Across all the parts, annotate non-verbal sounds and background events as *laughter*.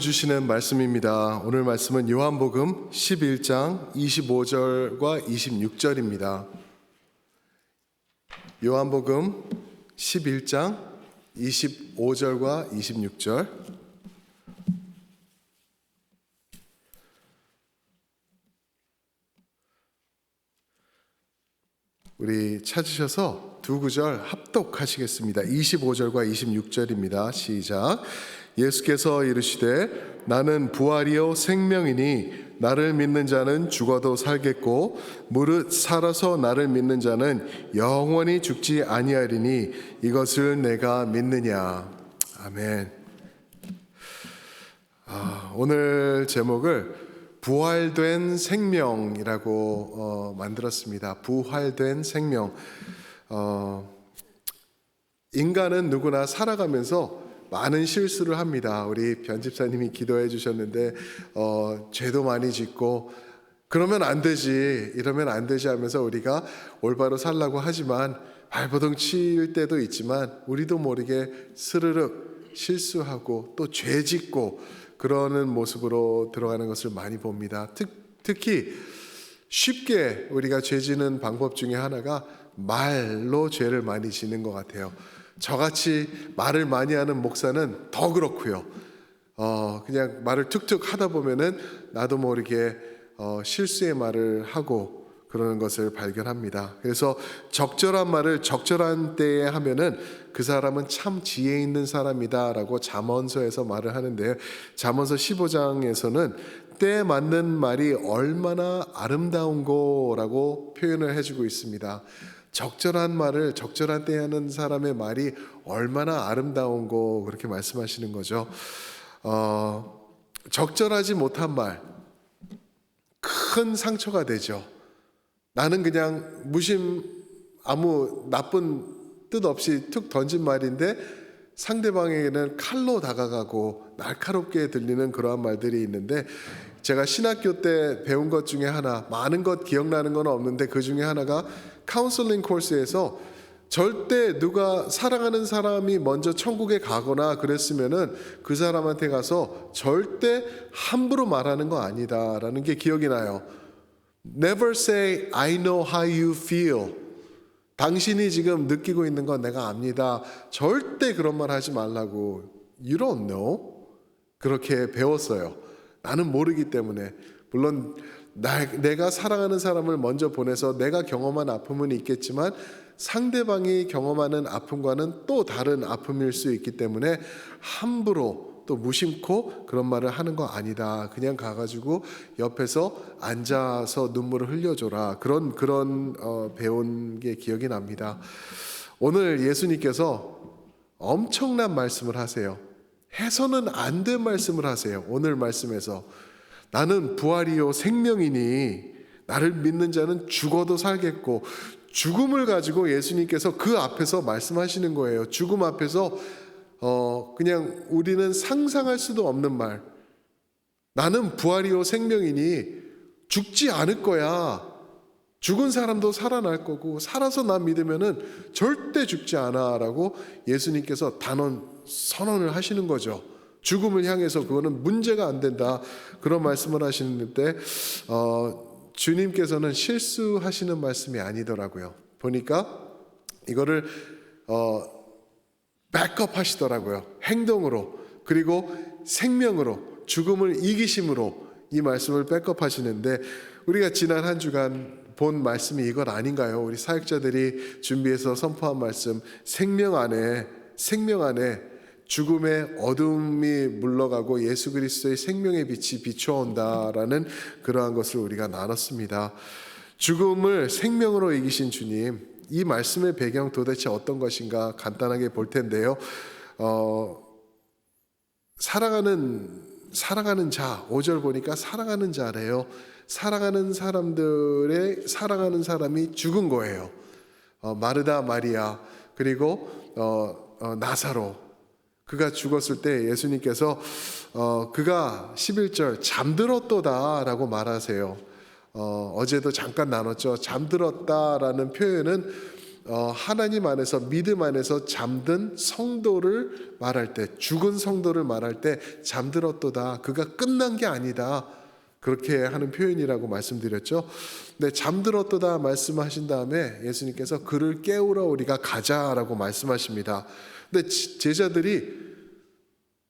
주시는 말씀입니다. 오늘 말씀은 요한복음 11장 25절과 26절입니다. 요한복음 11장 25절과 26절. 우리 찾으셔서 두 구절 합독하시겠습니다. 25절과 26절입니다. 시작. 예수께서 이르시되 나는 부활이요 생명이니 나를 믿는 자는 죽어도 살겠고 무릇 살아서 나를 믿는 자는 영원히 죽지 아니하리니 이것을 내가 믿느냐. 아멘. 아, 오늘 제목을 부활된 생명이라고 어, 만들었습니다. 부활된 생명. 어, 인간은 누구나 살아가면서 많은 실수를 합니다. 우리 변집사님이 기도해 주셨는데 어, 죄도 많이 짓고 그러면 안 되지 이러면 안 되지 하면서 우리가 올바로 살라고 하지만 발버둥 칠 때도 있지만 우리도 모르게 스르륵 실수하고 또 죄 짓고 그러는 모습으로 들어가는 것을 많이 봅니다. 특, 특히 쉽게 우리가 죄 지는 방법 중에 하나가 말로 죄를 많이 지는 것 같아요. 저같이 말을 많이 하는 목사는 더 그렇고요. 어, 그냥 말을 툭툭 하다 보면은 나도 모르게 어, 실수의 말을 하고 그러는 것을 발견합니다. 그래서 적절한 말을 적절한 때에 하면은 그 사람은 참 지혜 있는 사람이다라고 잠언서에서 말을 하는데요. 잠언서 15장에서는 때 맞는 말이 얼마나 아름다운 거라고 표현을 해주고 있습니다. 적절한 말을 적절한 때에 하는 사람의 말이 얼마나 아름다운 거 그렇게 말씀하시는 거죠. 어, 적절하지 못한 말, 큰 상처가 되죠. 나는 그냥 무심 아무 나쁜 뜻 없이 툭 던진 말인데 상대방에게는 칼로 다가가고 날카롭게 들리는 그러한 말들이 있는데 제가 신학교 때 배운 것 중에 하나 많은 것 기억나는 건 없는데 그 중에 하나가 카운슬링 코스에서 절대 누가 사랑하는 사람이 먼저 천국에 가거나 그랬으면은 그 사람한테 가서 절대 함부로 말하는 거 아니다라는 게 기억이 나요. Never say I know how you feel. 당신이 지금 느끼고 있는 건 내가 압니다. 절대 그런 말 하지 말라고. You don't know. 그렇게 배웠어요. 나는 모르기 때문에. 물론 나, 내가 사랑하는 사람을 먼저 보내서 내가 경험한 아픔은 있겠지만 상대방이 경험하는 아픔과는 또 다른 아픔일 수 있기 때문에 함부로 또 무심코 그런 말을 하는 거 아니다. 그냥 가가지고 옆에서 앉아서 눈물을 흘려줘라. 그런 그런 어, 배운 게 기억이 납니다. 오늘 예수님께서 엄청난 말씀을 하세요. 해서는 안 된 말씀을 하세요. 오늘 말씀에서 나는 부활이요 생명이니 나를 믿는 자는 죽어도 살겠고 죽음을 가지고 예수님께서 그 앞에서 말씀하시는 거예요. 죽음 앞에서 어 그냥 우리는 상상할 수도 없는 말. 나는 부활이요 생명이니 죽지 않을 거야. 죽은 사람도 살아날 거고 살아서 나 믿으면은 절대 죽지 않아라고 예수님께서 단언 선언을 하시는 거죠. 죽음을 향해서 그거는 문제가 안 된다. 그런 말씀을 하시는데 어, 주님께서는 실수하시는 말씀이 아니더라고요. 보니까 이거를 어, 백업 하시더라고요. 행동으로 그리고 생명으로 죽음을 이기심으로 이 말씀을 백업 하시는데 우리가 지난 한 주간 본 말씀이 이것 아닌가요? 우리 사역자들이 준비해서 선포한 말씀 생명 안에 생명 안에 죽음의 어둠이 물러가고 예수 그리스도의 생명의 빛이 비춰온다라는 그러한 것을 우리가 나눴습니다. 죽음을 생명으로 이기신 주님, 이 말씀의 배경 도대체 어떤 것인가 간단하게 볼 텐데요. 어, 사랑하는 사랑하는 자, 5절 보니까 사랑하는 자래요. 사랑하는 사람들의 사랑하는 사람이 죽은 거예요. 어, 마르다 마리아 그리고 어, 어, 나사로 그가 죽었을 때 예수님께서 어, 그가 11절 잠들었도다라고 말하세요. 어, 어제도 잠깐 나눴죠. 잠들었다라는 표현은 어, 하나님 안에서 믿음 안에서 잠든 성도를 말할 때 죽은 성도를 말할 때 잠들었도다 그가 끝난 게 아니다 그렇게 하는 표현이라고 말씀드렸죠. 네, 잠들었도다 말씀하신 다음에 예수님께서 그를 깨우러 우리가 가자라고 말씀하십니다. 근데 지- 제자들이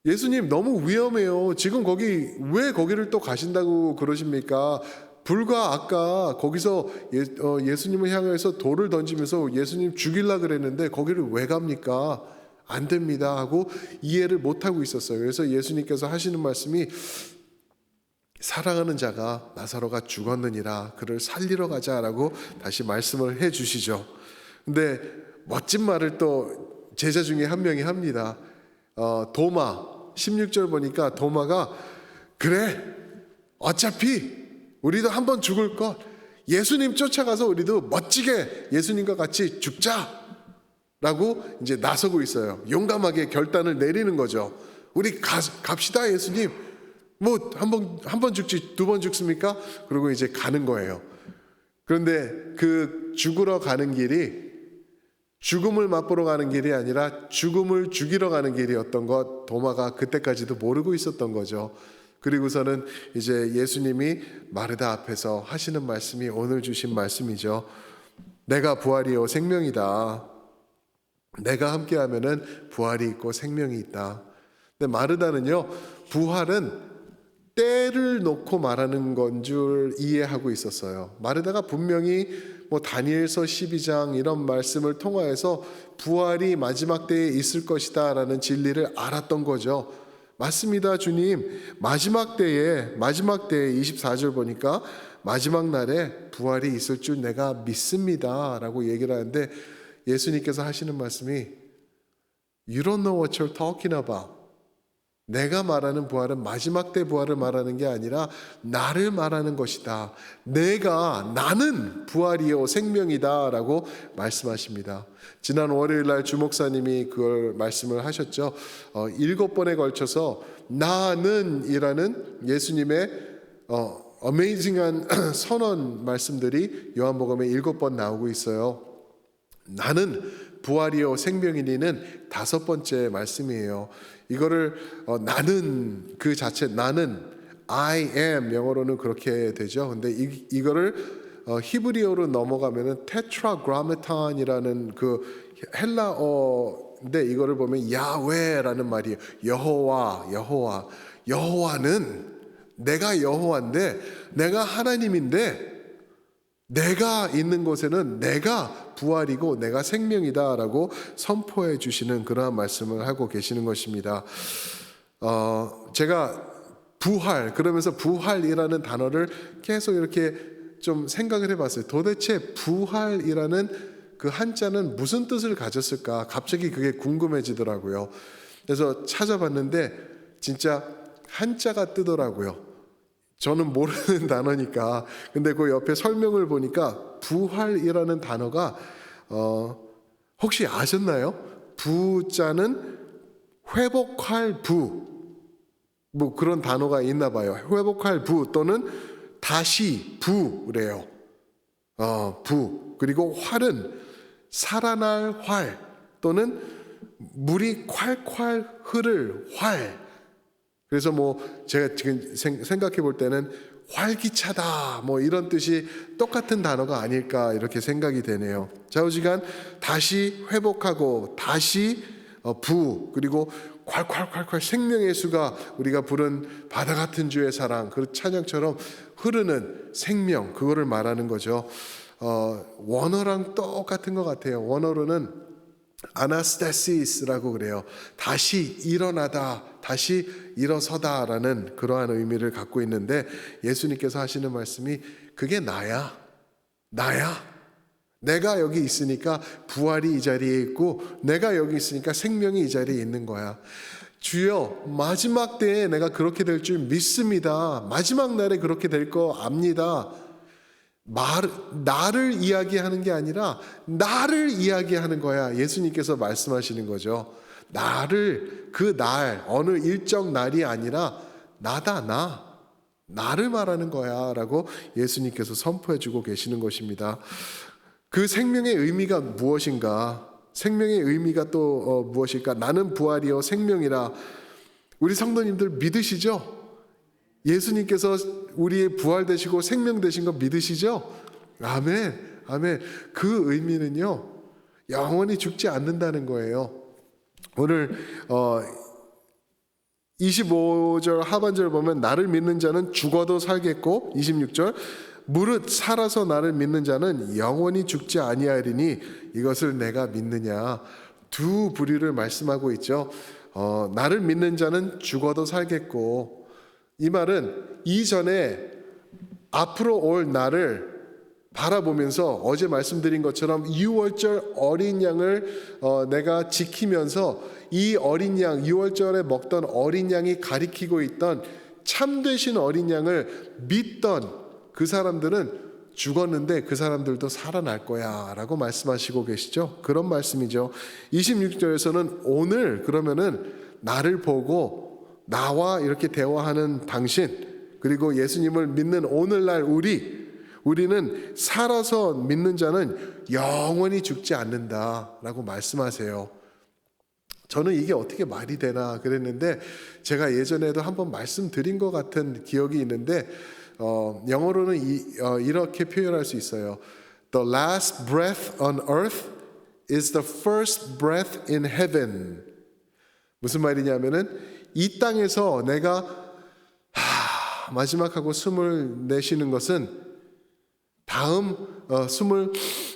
예수님 너무 위험해요. 지금 거기 왜 거기를 또 가신다고 그러십니까? 불과 아까 거기서 예, 어, 예수님을 향해서 돌을 던지면서 예수님 죽일라 그랬는데 거기를 왜 갑니까? 안 됩니다 하고 이해를 못 하고 있었어요. 그래서 예수님께서 하시는 말씀이 사랑하는 자가 나사로가 죽었느니라 그를 살리러 가자라고 다시 말씀을 해 주시죠. 근데 멋진 말을 또 제자 중에 한 명이 합니다. 어, 도마 16절 보니까 도마가 그래 어차피 우리도 한 번 죽을 것 예수님 쫓아가서 우리도 멋지게 예수님과 같이 죽자 라고 이제 나서고 있어요. 용감하게 결단을 내리는 거죠. 우리 가, 갑시다 예수님. 뭐 한 번 한 번 죽지 두 번 죽습니까? 그리고 이제 가는 거예요. 그런데 그 죽으러 가는 길이 죽음을 맛보러 가는 길이 아니라 죽음을 죽이러 가는 길이었던 것 도마가 그때까지도 모르고 있었던 거죠. 그리고서는 이제 예수님이 마르다 앞에서 하시는 말씀이 오늘 주신 말씀이죠. 내가 부활이요 생명이다. 내가 함께하면은 부활이 있고 생명이 있다. 근데 마르다는요 부활은 때를 놓고 말하는 건 줄 이해하고 있었어요. 마르다가 분명히 뭐 다니엘서 12장 이런 말씀을 통하여서 부활이 마지막 때에 있을 것이다라는 진리를 알았던 거죠. 맞습니다, 주님. 마지막 때에 마지막 때에 24절 보니까 마지막 날에 부활이 있을 줄 내가 믿습니다라고 얘기를 하는데 예수님께서 하시는 말씀이 You don't know what you're talking about. 내가 말하는 부활은 마지막 때 부활을 말하는 게 아니라 나를 말하는 것이다. 내가 나는 부활이요 생명이다라고 말씀하십니다. 지난 월요일 날 주목사님이 그걸 말씀을 하셨죠. 어, 일곱 번에 걸쳐서 나는이라는 예수님의 어, 어메이징한 *clears throat* 선언 말씀들이 요한복음에 일곱 번 나오고 있어요. 나는 부활이요 생명이니는 다섯 번째 말씀이에요. 이거를 어, 나는 그 자체 나는 I am 영어로는 그렇게 되죠. 근데 이, 이거를 어, 히브리어로 넘어가면은 테트라그라메탄이라는 그 헬라어인데 이거를 보면 야훼라는 말이에요. 여호와, 여호와, 여호와는 내가 여호와인데 내가 하나님인데 내가 있는 곳에는 내가 부활이고 내가 생명이다라고 선포해 주시는 그러한 말씀을 하고 계시는 것입니다. 어, 제가 부활 그러면서 부활이라는 단어를 계속 이렇게 좀 생각을 해봤어요. 도대체 부활이라는 그 한자는 무슨 뜻을 가졌을까? 갑자기 그게 궁금해지더라고요. 그래서 찾아봤는데 진짜 한자가 뜨더라고요. 저는 모르는 *laughs* 단어니까. 근데 그 옆에 설명을 보니까 부활이라는 단어가 어 혹시 아셨나요? 부자는 회복할 부. 뭐 그런 단어가 있나 봐요. 회복할 부 또는 다시 부래요. 어, 부. 그리고 활은 살아날 활 또는 물이 콸콸 흐를 활. 그래서 뭐 제가 지금 생각해 볼 때는 활기차다 뭐 이런 뜻이 똑같은 단어가 아닐까 이렇게 생각이 되네요. 좌우지간 다시 회복하고 다시 어, 부 그리고 콸콸콸콸 생명의 수가 우리가 부른 바다 같은 주의 사랑 그 찬양처럼 흐르는 생명 그거를 말하는 거죠. 어, 원어랑 똑같은 것 같아요. 원어로는 아나스타시스라고 그래요. 다시 일어나다, 다시 일어서다라는 그러한 의미를 갖고 있는데 예수님께서 하시는 말씀이 그게 나야. 나야. 내가 여기 있으니까 부활이 이 자리에 있고 내가 여기 있으니까 생명이 이 자리에 있는 거야. 주여 마지막 때에 내가 그렇게 될 줄 믿습니다. 마지막 날에 그렇게 될 거 압니다. 말, 나를 이야기하는 게 아니라 나를 이야기하는 거야. 예수님께서 말씀하시는 거죠. 나를 그 날, 어느 일정 날이 아니라 나다, 나. 나를 말하는 거야. 라고 예수님께서 선포해 주고 계시는 것입니다. 그 생명의 의미가 무엇인가? 생명의 의미가 또 어, 무엇일까? 나는 부활이요 생명이라. 우리 성도님들 믿으시죠? 예수님께서 우리의 부활 되시고 생명 되신 거 믿으시죠? 아멘. 아멘. 그 의미는요. 영원히 죽지 않는다는 거예요. 오늘 어 25절 하반절 보면 나를 믿는 자는 죽어도 살겠고 26절 무릇 살아서 나를 믿는 자는 영원히 죽지 아니하리니 이것을 내가 믿느냐 두 부류를 말씀하고 있죠. 어, 나를 믿는 자는 죽어도 살겠고 이 말은 이전에 앞으로 올 나를 바라보면서 어제 말씀드린 것처럼 유월절 어린 양을 어, 내가 지키면서 이 어린 양 유월절에 먹던 어린 양이 가리키고 있던 참되신 어린 양을 믿던 그 사람들은 죽었는데 그 사람들도 살아날 거야 라고 말씀하시고 계시죠. 그런 말씀이죠. 26절에서는 오늘 그러면은 나를 보고 나와 이렇게 대화하는 당신 그리고 예수님을 믿는 오늘날 우리 우리는 살아서 믿는 자는 영원히 죽지 않는다라고 말씀하세요. 저는 이게 어떻게 말이 되나 그랬는데 제가 예전에도 한번 말씀드린 것 같은 기억이 있는데 어, 영어로는 이, 어, 이렇게 표현할 수 있어요. The last breath on earth is the first breath in heaven. 무슨 말이냐면은 이 땅에서 내가 하, 마지막하고 숨을 내쉬는 것은 다음 어, 숨을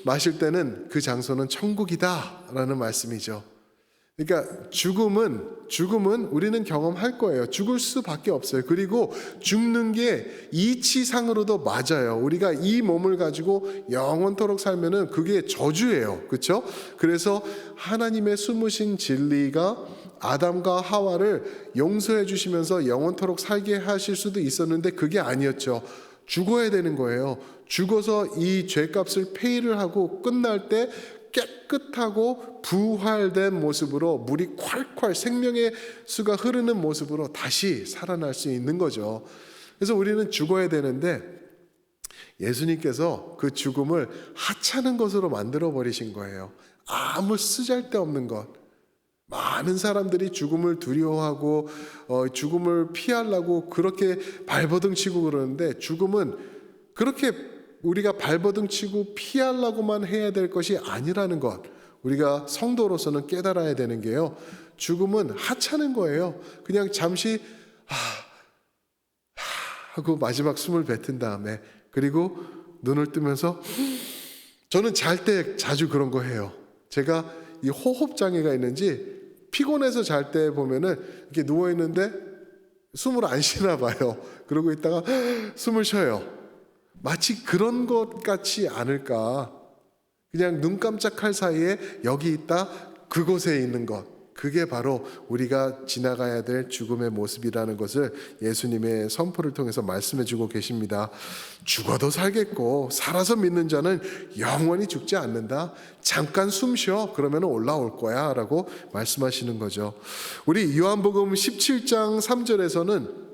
마실 때는 그 장소는 천국이다라는 말씀이죠. 그러니까 죽음은 죽음은 우리는 경험할 거예요. 죽을 수밖에 없어요. 그리고 죽는 게 이치상으로도 맞아요. 우리가 이 몸을 가지고 영원토록 살면은 그게 저주예요. 그렇죠? 그래서 하나님의 숨으신 진리가 아담과 하와를 용서해 주시면서 영원토록 살게 하실 수도 있었는데 그게 아니었죠. 죽어야 되는 거예요. 죽어서 이 죄값을 페이를 하고 끝날 때 깨끗하고 부활된 모습으로 물이 콸콸 생명의 수가 흐르는 모습으로 다시 살아날 수 있는 거죠. 그래서 우리는 죽어야 되는데 예수님께서 그 죽음을 하찮은 것으로 만들어 버리신 거예요. 아무 쓰잘데없는 것. 많은 사람들이 죽음을 두려워하고 어, 죽음을 피하려고 그렇게 발버둥 치고 그러는데 죽음은 그렇게 우리가 발버둥 치고 피하려고만 해야 될 것이 아니라는 것. 우리가 성도로서는 깨달아야 되는 게요. 죽음은 하찮은 거예요. 그냥 잠시 하, 하 하고 마지막 숨을 뱉은 다음에 그리고 눈을 뜨면서 저는 잘 때 자주 그런 거 해요. 제가 이 호흡 장애가 있는지 피곤해서 잘 때 보면은 이렇게 누워 있는데 숨을 안 쉬나 봐요. 그러고 있다가 *gasps* 숨을 쉬어요. 마치 그런 것 같지 않을까? 그냥 눈 깜짝할 사이에 여기 있다 그곳에 있는 것. 그게 바로 우리가 지나가야 될 죽음의 모습이라는 것을 예수님의 선포를 통해서 말씀해 주고 계십니다. 죽어도 살겠고 살아서 믿는 자는 영원히 죽지 않는다. 잠깐 숨 쉬어 그러면 올라올 거야라고 말씀하시는 거죠. 우리 요한복음 17장 3절에서는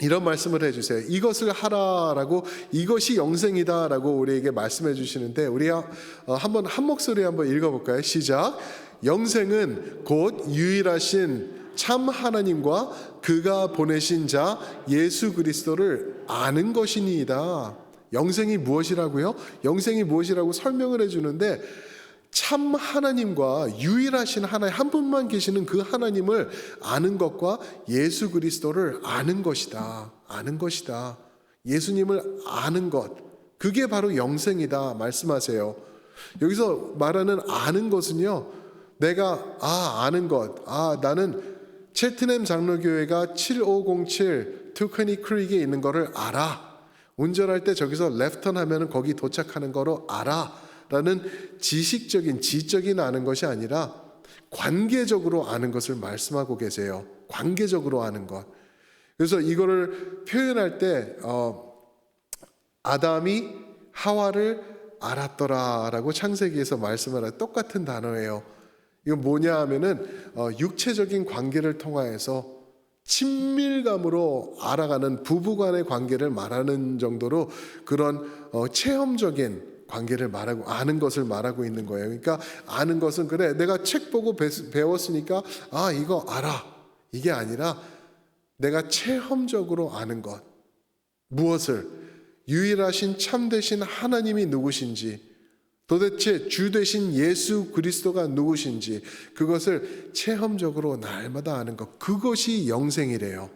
이런 말씀을 해주세요. 이것을 하라라고 이것이 영생이다라고 우리에게 말씀해 주시는데 우리 어, 한번 한 목소리 한번 읽어볼까요? 시작. 영생은 곧 유일하신 참 하나님과 그가 보내신 자 예수 그리스도를 아는 것이니이다. 영생이 무엇이라고요? 영생이 무엇이라고 설명을 해주는데 참 하나님과 유일하신 하나님 한 분만 계시는 그 하나님을 아는 것과 예수 그리스도를 아는 것이다. 아는 것이다. 예수님을 아는 것. 그게 바로 영생이다 말씀하세요. 여기서 말하는 아는 것은요. 내가 아 아는 것. 아 나는 첼트넴 장로교회가 7507 투커니 크릭에 있는 거를 알아. 운전할 때 저기서 레프턴 하면은 거기 도착하는 거로 알아. 라는 지식적인 지적인 아는 것이 아니라 관계적으로 아는 것을 말씀하고 계세요. 관계적으로 아는 것. 그래서 이거를 표현할 때 어, 아담이 하와를 알았더라라고 창세기에서 말씀하는 똑같은 단어예요. 이건 뭐냐 하면은 어, 육체적인 관계를 통하여서 친밀감으로 알아가는 부부간의 관계를 말하는 정도로 그런 어, 체험적인 관계를 말하고 아는 것을 말하고 있는 거예요. 그러니까 아는 것은 그래 내가 책 보고 배- 배웠으니까 아 이거 알아 이게 아니라 내가 체험적으로 아는 것 무엇을 유일하신 참되신 하나님이 누구신지 도대체 주 되신 예수 그리스도가 누구신지 그것을 체험적으로 날마다 아는 것 그것이 영생이래요.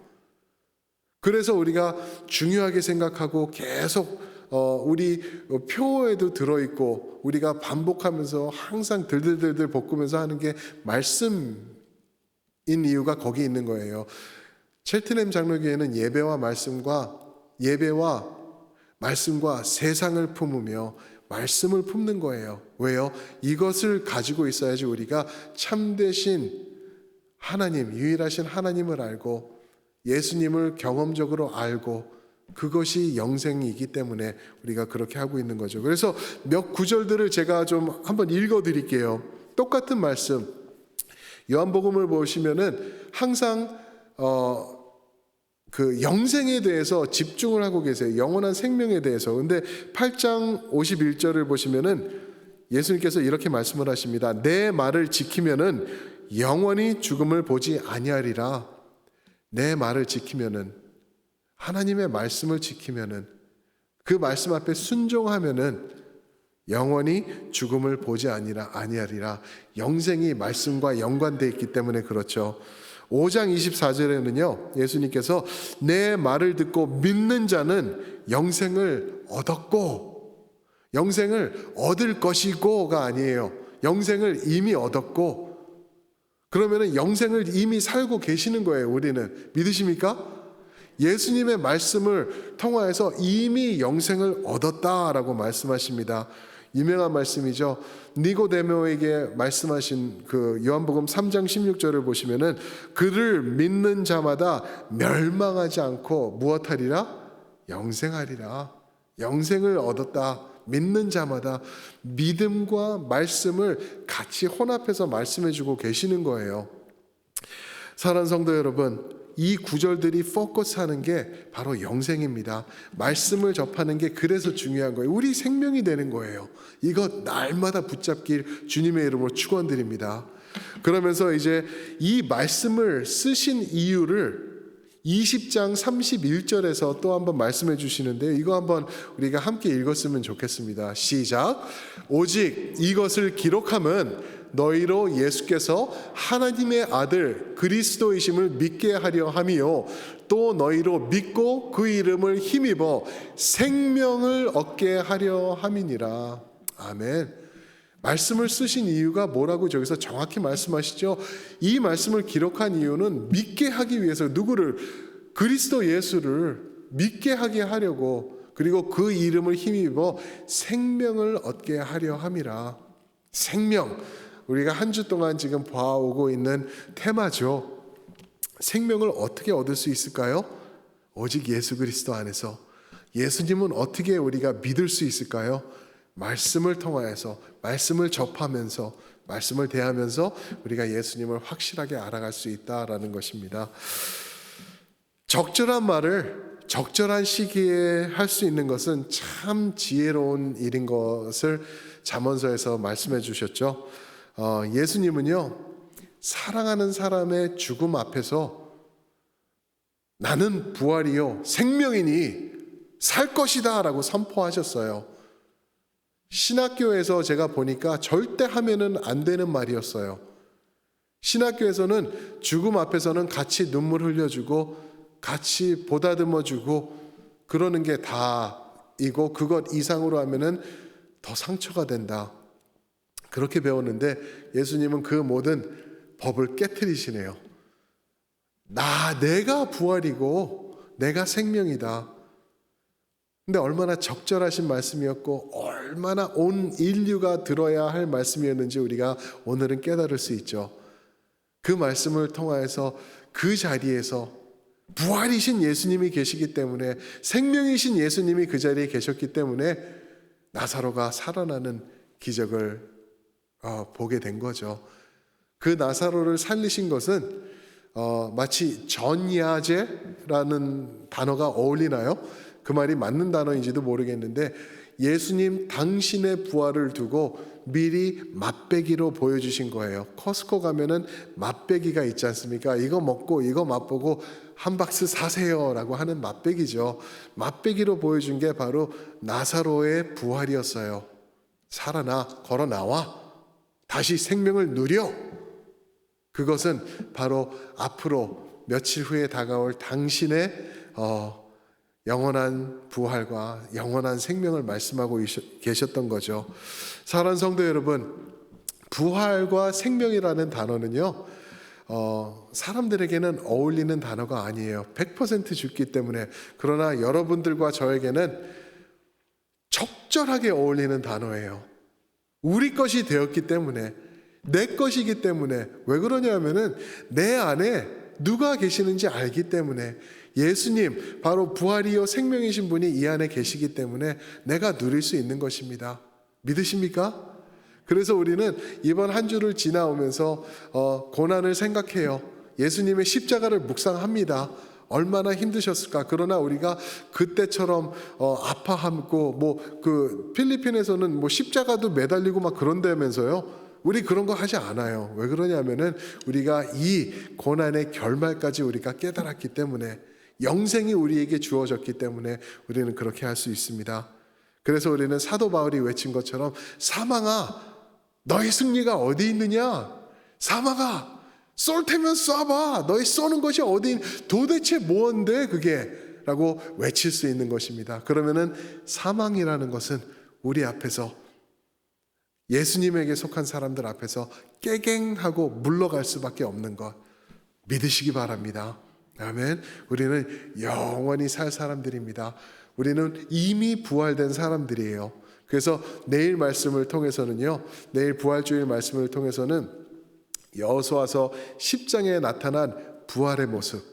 그래서 우리가 중요하게 생각하고 계속 어, 우리 표에도 들어있고 우리가 반복하면서 항상 들들들들 볶으면서 하는 게 말씀인 이유가 거기 있는 거예요. 첼트넴 장로교회는 예배와 말씀과 예배와 말씀과 세상을 품으며 말씀을 품는 거예요. 왜요? 이것을 가지고 있어야지 우리가 참되신 하나님, 유일하신 하나님을 알고 예수님을 경험적으로 알고 그것이 영생이기 때문에 우리가 그렇게 하고 있는 거죠. 그래서 몇 구절들을 제가 좀 한번 읽어 드릴게요. 똑같은 말씀. 요한복음을 보시면은 항상 어, 그 영생에 대해서 집중을 하고 계세요. 영원한 생명에 대해서. 근데 8장 51절을 보시면은 예수님께서 이렇게 말씀을 하십니다. 내 말을 지키면은 영원히 죽음을 보지 아니하리라. 내 말을 지키면은 하나님의 말씀을 지키면은 그 말씀 앞에 순종하면은 영원히 죽음을 보지 아니라 아니하리라. 영생이 말씀과 연관돼 있기 때문에 그렇죠. 5장 24절에는요. 예수님께서 내 말을 듣고 믿는 자는 영생을 얻었고 영생을 얻을 것이고가 아니에요. 영생을 이미 얻었고 그러면은 영생을 이미 살고 계시는 거예요. 우리는 믿으십니까? 예수님의 말씀을 통하여서 이미 영생을 얻었다라고 말씀하십니다. 유명한 말씀이죠. 니고데모에게 말씀하신 그 요한복음 3장 16절을 보시면은 그를 믿는 자마다 멸망하지 않고 무엇하리라? 영생하리라. 영생을 얻었다. 믿는 자마다 믿음과 말씀을 같이 혼합해서 말씀해 주고 계시는 거예요. 사랑하는 성도 여러분, 이 구절들이 포커스하는 게 바로 영생입니다. 말씀을 접하는 게 그래서 중요한 거예요. 우리 생명이 되는 거예요. 이것 날마다 붙잡길 주님의 이름으로 축원드립니다. 그러면서 이제 이 말씀을 쓰신 이유를 20장 31절에서 또 한번 말씀해 주시는데 이거 한번 우리가 함께 읽었으면 좋겠습니다. 시작. 오직 이것을 기록함은 너희로 예수께서 하나님의 아들 그리스도이심을 믿게 하려 함이요 또 너희로 믿고 그 이름을 힘입어 생명을 얻게 하려 함이니라. 아멘. 말씀을 쓰신 이유가 뭐라고 저기서 정확히 말씀하시죠. 이 말씀을 기록한 이유는 믿게 하기 위해서 누구를 그리스도 예수를 믿게 하게 하려고 그리고 그 이름을 힘입어 생명을 얻게 하려 함이라. 생명. 우리가 한 주 동안 지금 봐오고 있는 테마죠. 생명을 어떻게 얻을 수 있을까요? 오직 예수 그리스도 안에서. 예수님은 어떻게 우리가 믿을 수 있을까요? 말씀을 통하여서 말씀을 접하면서 말씀을 대하면서 우리가 예수님을 확실하게 알아갈 수 있다라는 것입니다. 적절한 말을 적절한 시기에 할 수 있는 것은 참 지혜로운 일인 것을 잠언서에서 말씀해 주셨죠. 어, 예수님은요 사랑하는 사람의 죽음 앞에서 나는 부활이요 생명이니 살 것이다 라고 선포하셨어요. 신학교에서 제가 보니까 절대 하면은 안 되는 말이었어요. 신학교에서는 죽음 앞에서는 같이 눈물 흘려주고 같이 보다듬어주고 그러는 게 다이고 그것 이상으로 하면은 더 상처가 된다. 그렇게 배웠는데 예수님은 그 모든 법을 깨뜨리시네요. 나 내가 부활이고 내가 생명이다. 근데 얼마나 적절하신 말씀이었고 얼마나 온 인류가 들어야 할 말씀이었는지 우리가 오늘은 깨달을 수 있죠. 그 말씀을 통하여서 그 자리에서 부활이신 예수님이 계시기 때문에 생명이신 예수님이 그 자리에 계셨기 때문에 나사로가 살아나는 기적을 어, 보게 된 거죠. 그 나사로를 살리신 것은 어, 마치 전야제라는 단어가 어울리나요? 그 말이 맞는 단어인지도 모르겠는데 예수님 당신의 부활을 두고 미리 맛배기로 보여주신 거예요. 커스코 가면은 맛배기가 있지 않습니까? 이거 먹고 이거 맛보고 한 박스 사세요라고 하는 맛배기죠. 맛배기로 보여준 게 바로 나사로의 부활이었어요. 살아나 걸어 나와 다시 생명을 누려. 그것은 바로 앞으로 며칠 후에 다가올 당신의 어, 영원한 부활과 영원한 생명을 말씀하고 계셨던 거죠. 사랑하는 성도 여러분, 부활과 생명이라는 단어는요, 어, 사람들에게는 어울리는 단어가 아니에요. 100% 죽기 때문에. 그러나 여러분들과 저에게는 적절하게 어울리는 단어예요. 우리 것이 되었기 때문에 내 것이기 때문에 왜 그러냐면은 내 안에 누가 계시는지 알기 때문에 예수님 바로 부활이요 생명이신 분이 이 안에 계시기 때문에 내가 누릴 수 있는 것입니다. 믿으십니까? 그래서 우리는 이번 한 주를 지나오면서 어, 고난을 생각해요. 예수님의 십자가를 묵상합니다. 얼마나 힘드셨을까. 그러나 우리가 그때처럼 어, 아파하고 뭐 그 필리핀에서는 뭐 십자가도 매달리고 막 그런다면서요. 우리 그런 거 하지 않아요. 왜 그러냐면은 우리가 이 고난의 결말까지 우리가 깨달았기 때문에 영생이 우리에게 주어졌기 때문에 우리는 그렇게 할 수 있습니다. 그래서 우리는 사도 바울이 외친 것처럼 사망아 너의 승리가 어디 있느냐? 사망아 쏠 테면 쏴봐. 너희 쏘는 것이 어디 도대체 뭔데 그게? 라고 외칠 수 있는 것입니다. 그러면은 사망이라는 것은 우리 앞에서 예수님에게 속한 사람들 앞에서 깨갱하고 물러갈 수밖에 없는 것 믿으시기 바랍니다. 아멘. 우리는 영원히 살 사람들입니다. 우리는 이미 부활된 사람들이에요. 그래서 내일 말씀을 통해서는요. 내일 부활주일 말씀을 통해서는 여호수아서 10장에 나타난 부활의 모습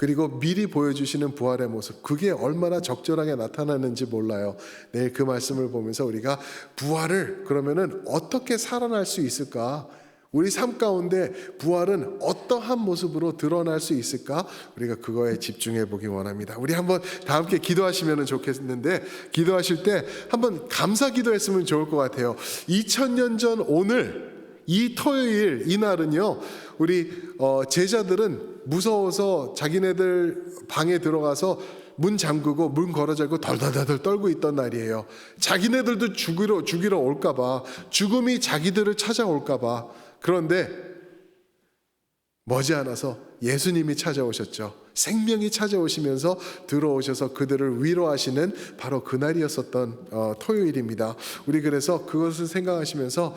그리고 미리 보여주시는 부활의 모습 그게 얼마나 적절하게 나타나는지 몰라요. 내일 그 말씀을 보면서 우리가 부활을 그러면은 어떻게 살아날 수 있을까? 우리 삶 가운데 부활은 어떠한 모습으로 드러날 수 있을까? 우리가 그거에 집중해 보기 원합니다. 우리 한번 다 함께 기도하시면 좋겠는데 기도하실 때 한번 감사 기도했으면 좋을 것 같아요. 2000년 전 오늘 이 토요일 이날은요 우리 어, 제자들은 무서워서 자기네들 방에 들어가서 문 잠그고 문 걸어잡고 덜덜덜 떨고 있던 날이에요. 자기네들도 죽이러 죽이러 올까봐 죽음이 자기들을 찾아올까봐 그런데 머지않아서 예수님이 찾아오셨죠. 생명이 찾아오시면서 들어오셔서 그들을 위로하시는 바로 그날이었었던 어, 토요일입니다. 우리 그래서 그것을 생각하시면서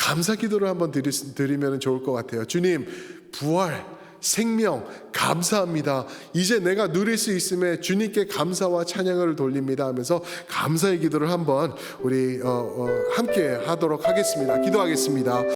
감사 기도를 한번 드리, 드리면 좋을 것 같아요. 주님, 부활, 생명, 감사합니다. 이제 내가 누릴 수 있음에 주님께 감사와 찬양을 돌립니다 하면서 감사의 기도를 한번 우리 어, 어, 함께 하도록 하겠습니다. 기도하겠습니다.